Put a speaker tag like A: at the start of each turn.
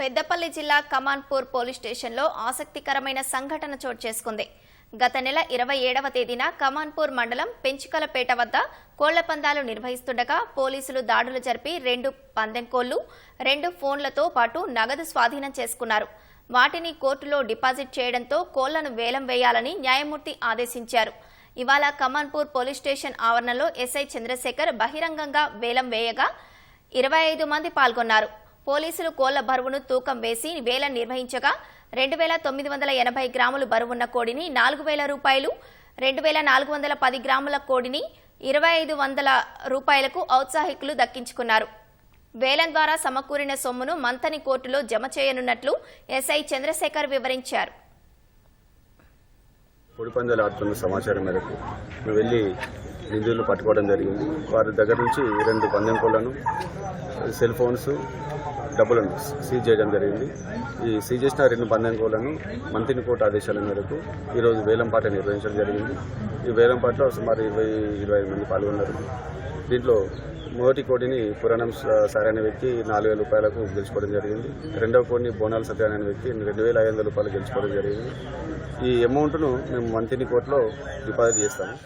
A: పెద్దపల్లి జిల్లా కమాన్పూర్ పోలీస్ స్టేషన్లో ఆసక్తికరమైన సంఘటన చోటు చేసుకుంది. గత నెల ఇరవై ఏడవ తేదీన కమాన్పూర్ మండలం పెంచుకలపేట వద్ద కోళ్ళ పందాలు నిర్వహిస్తుండగా పోలీసులు దాడులు జరిపి రెండు పందెం కోళ్ళు రెండు ఫోన్లతో పాటు నగదు స్వాధీనం చేసుకున్నారు. వాటిని కోర్టులో డిపాజిట్ చేయడంతో కోళ్ళను వేలం వేయాలని న్యాయమూర్తి ఆదేశించారు. ఇవాళ కమాన్పూర్ పోలీస్ స్టేషన్ ఆవరణలో ఎస్ఐ చంద్రశేఖర్ బహిరంగంగా వేలం వేయగా ఇరవై ఐదు మంది పాల్గొన్నారు. పోలీసులు కోళ్ళ బరువును తూకం వేసి వేలం నిర్వహించగా రెండు వేల తొమ్మిది వందల ఎనభై గ్రాములు బరువున్న కోడిని నాలుగు వేల రూపాయలు రెండు వేల నాలుగు వందల పది గ్రాముల కోడిని ఇరవై ఐదు వందల రూపాయలకు ఔత్సాహికులు దక్కించుకున్నారు. వేలం ద్వారా సమకూరిన సొమ్మును మంతని కోర్టులో జమ చేయనున్నట్లు ఎస్ఐ చంద్రశేఖర్ వివరించారు.
B: పొడిపందాలు ఆడుతున్న సమాచారం మేరకు మేము వెళ్ళి నిధులు పట్టుకోవడం జరిగింది. వారి దగ్గర నుంచి రెండు పందెం కోళ్ళను సెల్ ఫోన్స్ డబ్బులను సీజ్ చేయడం జరిగింది. ఈ సీజ్ చేసిన రెండు పందెం మంత్రిని కోర్టు ఆదేశాల మేరకు ఈరోజు వేలంపాట నిర్వహించడం జరిగింది. ఈ వేలంపాటలో సుమారు ఇరవై ఇరవై ఐదు మంది పాల్గొన్నారు. దీంట్లో మొదటి కోడిని పురాణం సార్ అనే వ్యక్తి నాలుగు వేల రూపాయలకు గెలుచుకోవడం జరిగింది. రెండవ కోడిని బోనాల సత్య అనే వ్యక్తి రెండు వేల ఐదు వందల రూపాయలు గెలుచుకోవడం జరిగింది. ఈ అమౌంట్ను మేము మంత్రిని కోర్టులో డిపాజిట్ చేస్తాము.